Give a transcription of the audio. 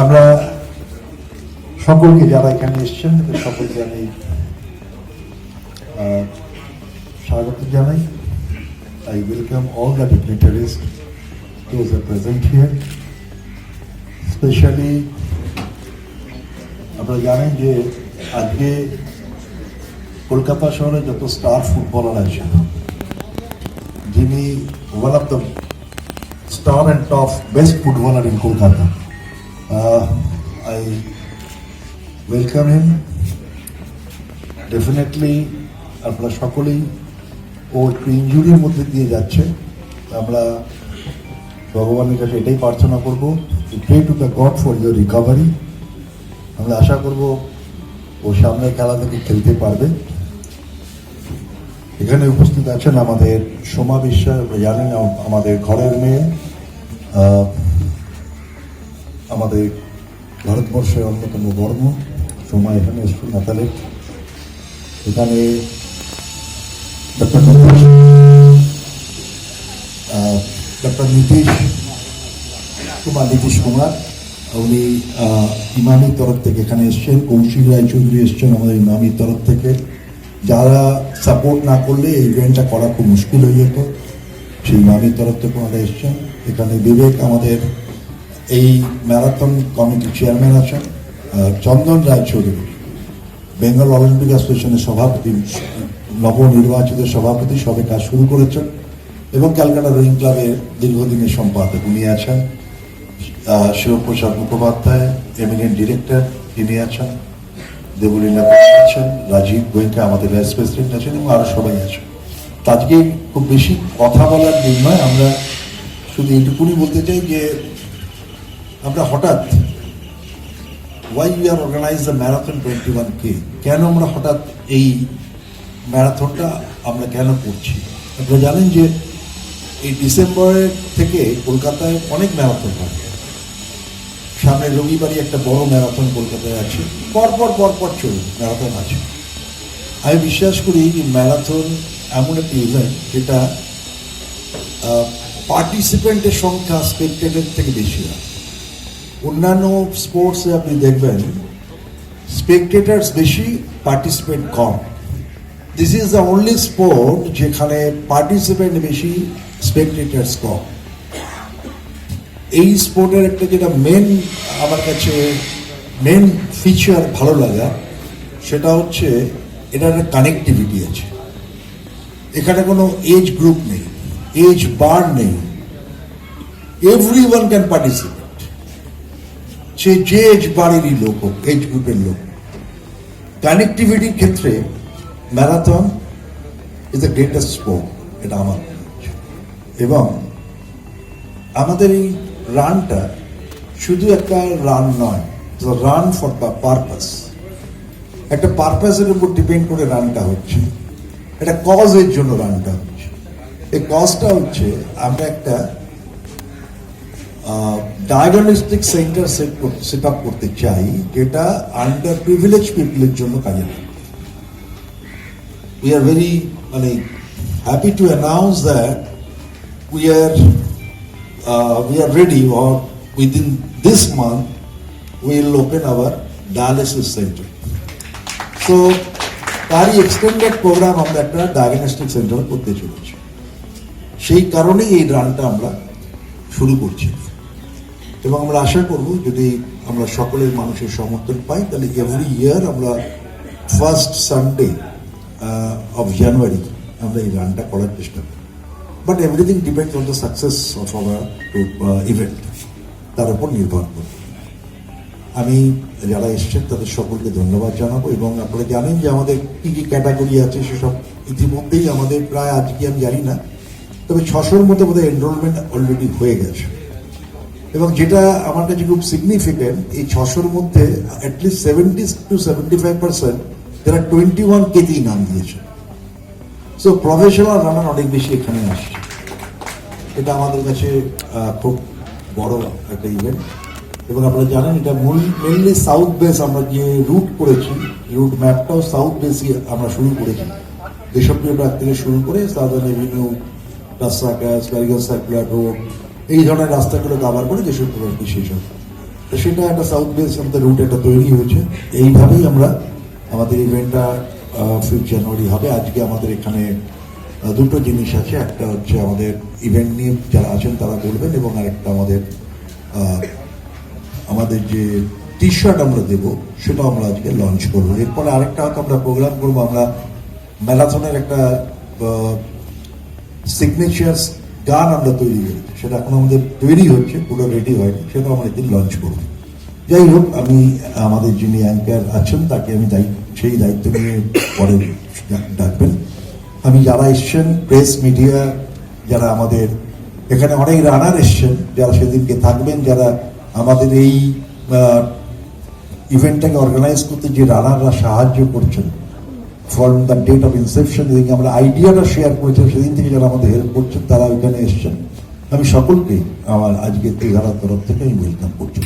আমরা সকলকে যারা এখানে এসেছেন তাদের সকলকে আমি স্বাগত জানাই। I welcome all the dignitaries those are present here specially আপনারা জানেন যে আজকে কলকাতা শহরে যত স্টার ফুটবলার আছেন যিনি one of the star and top best footballer in Kolkata I welcome him definitely আপনারা সকলেই ও একটু ইঞ্জুরির মধ্যে দিয়ে যাচ্ছে। আমরা ভগবানের কাছে এটাই প্রার্থনা করব pray to the God for your recovery আমরা আশা করব ও সামনের খেলা থেকে খেলতে পারবে। এখানে উপস্থিত আছেন আমাদের সোমা বিশ্বাস, জানেন আমাদের ঘরের মেয়ে। আমাদের ভারতবর্ষের অন্যতম বর্ম সময় এখানে এসছেন নাতালে এখানে ডক্টর ডক্টর নীতিশ কুমার নীতিশ কুমার, উনি ইমামির তরফ থেকে এখানে এসছেন। কৌশিক রায়চৌধুরী এসছেন আমাদের ইমামির তরফ থেকে। যারা সাপোর্ট না করলে এই ইভেন্টটা করা খুব মুশকিল হয়ে যেত। সেই ইমামির তরফ থেকে ওনারা এসছেন। এখানে বিবেক আমাদের এই ম্যারাথন কমিটির চেয়ারম্যান আছেন চন্দন রায়চৌধুরী বেঙ্গল অলিম্পিক অ্যাসোসিয়েশনের সভাপতি, নবনির্বাচিত সভাপতি সবে কাজ শুরু করেছেন এবং ক্যালকাটা রোয়িং ক্লাবের দীর্ঘদিনের সম্পাদক উনি আছেন। শিবপ্রসাদ মুখোপাধ্যায় এমিনেন্ট ডিরেক্টর তিনি আছেন। দেবলীনা ঘোষ আছেন, রাজীব গোয়েঙ্কা আমাদের ভাইস প্রেসিডেন্ট আছেন এবং আরও সবাই আছেন। আজকে খুব বেশি কথা বলার দিন নয়, আমরা শুধু এইটুকুনি বলতে চাই যে আমরা হঠাৎ why we are organize the marathon twenty one K কেন আমরা হঠাৎ এই ম্যারাথনটা আমরা কেন করছি? আপনারা জানেন যে এই ডিসেম্বরের থেকে কলকাতায় অনেক ম্যারাথন হয়। সামনে রবিবারই একটা বড় ম্যারাথন কলকাতায় আছে। পরপর পরপর চলবে ম্যারাথন আছে। আমি বিশ্বাস করি যে ম্যারাথন এমন একটি ইভেন্ট যেটা পার্টিসিপেন্টের সংখ্যা স্পেক্টেটের থেকে বেশি হয়। অন্যান্য স্পোর্টসে আপনি দেখবেন স্পেকটেটার্স বেশি participant com. This is the only sport যেখানে পার্টিসিপেন্ট বেশি স্পেকটেটার্স কম। এই স্পোর্টের একটা যেটা মেন আমার কাছে মেন ফিচার ভালো লাগা, সেটা হচ্ছে এটার কানেক্টিভিটি আছে। এখানে কোনো এজ গ্রুপ নেই এজ বার নেই। এভরি ওয়ান ক্যান পার্টিসিপেট সে যে এজ বাড়িরই লোক হোক, এজ গ্রুপের লোক কানেক্টিভিটির ক্ষেত্রে marathon is the greatest sport এটা আমার এবং আমাদের এই রানটা শুধু একটা রান নয় রান ফর দ্য পারপাস একটা পারপাসের উপর ডিপেন্ড করে রানটা হচ্ছে। একটা কজের জন্য রানটা হচ্ছে। এই কজটা হচ্ছে, আমরা একটা diagnostic centre set set up করতে চাই, যেটা আন্ডার প্রিভিলেজ পিপলের জন্য কাজে লাগে। উই আর ভেরি মানে happy to announce that we are we are ready or within this month will open our dialysis centre so তারই এক্সটেন্ডেড প্রোগ্রাম আমরা একটা ডায়াগনস্টিক সেন্টার করতে চলেছি। সেই কারণেই এই রানটা আমরা শুরু করছি। এবং আমরা আশা করব যদি আমরা সকলের মানুষের সমর্থন পাই, তাহলে এভরি ইয়ার আমরা ফার্স্ট সানডে অফ জানুয়ারি আমরা এই রানটা করার চেষ্টা করি। But everything depends on the success of our event তার উপর নির্ভর করে। আমি যারা এসেছেন, তাদের সকলকে ধন্যবাদ জানাব এবং আপনারা জানেন যে আমাদের কী কী ক্যাটাগরি আছে, সেসব ইতিমধ্যেই আমাদের প্রায় আজকে আমি জানি না। তবে ছশোর মধ্যে বোধহয় এনরোলমেন্ট অলরেডি হয়ে গেছে। এবং যেটা আমার কাছে খুব সিগনিফিকেন্ট এই ছশোর মধ্যে at least seventy two seventy five percent যারা টোয়েন্টি ওয়ান কেতেই নাম দিয়েছে। সো প্রফেশনাল রানার অনেক বেশি এখানে আসছে। এটা আমাদের কাছে খুব বড় একটা ইভেন্ট এবং আপনারা জানেন, এটা মূল মেনলি সাউথ বেস আমরা যে রুট করেছি রুট ম্যাপটাও সাউথ বেসই আমরা শুরু করেছি। দেশপ্রিয় প্রাক থেকে শুরু করে সাউদার্ন এভিনিউ রাস্তা ক্যাস ব্যারিগার সার্কুলার রোড এই ধরনের রাস্তাগুলো কাভার করে দেশপ্রিয় শেষ হবে তো সেটা একটা সাউথ বেস আমাদের রুট একটা তৈরি হয়েছে। এইভাবেই আমরা আমাদের ইভেন্টটা ফিফ জানুয়ারি হবে। আজকে আমাদের এখানে দুটো জিনিস আছে। একটা হচ্ছে আমাদের ইভেন্ট নিয়ে যারা আছেন তারা বলবেন এবং আরেকটা আমাদের আমাদের যে টি শার্ট আমরা দেবো, সেটাও আমরা আজকে লঞ্চ করব। এরপরে আরেকটা হয়তো আমরা প্রোগ্রাম করব। আমরা ম্যারাথনের একটা সিগনেচার গান আমরা তৈরি করেছি। সেটা এখন আমাদের তৈরি হচ্ছে, পুরো রেডি হয়নি সেটা আমরা একদিন লঞ্চ করব। যাই হোক, আমি, আমাদের যিনি অ্যাঙ্কার আছেন, তাকে আমি দায়িত্ব সেই দায়িত্ব নিয়ে পরে ডাকবেন। আমি যারা এসছেন প্রেস মিডিয়া যারা আমাদের, এখানে অনেক রানার এসছেন, যারা সেদিনকে থাকবেন, যারা আমাদের এই ইভেন্টটাকে অর্গানাইজ করতে যে রানাররা সাহায্য করছেন from the date of inception যেদিনকে আমরা আইডিয়াটা শেয়ার করেছেন সেদিন থেকে যারা আমাদের হেল্প করছেন, তারা ওইখানে এসছেন। আমি সকলকেই আমার আজকে ধারার তরফ থেকে আমি ওয়েলকাম করছি।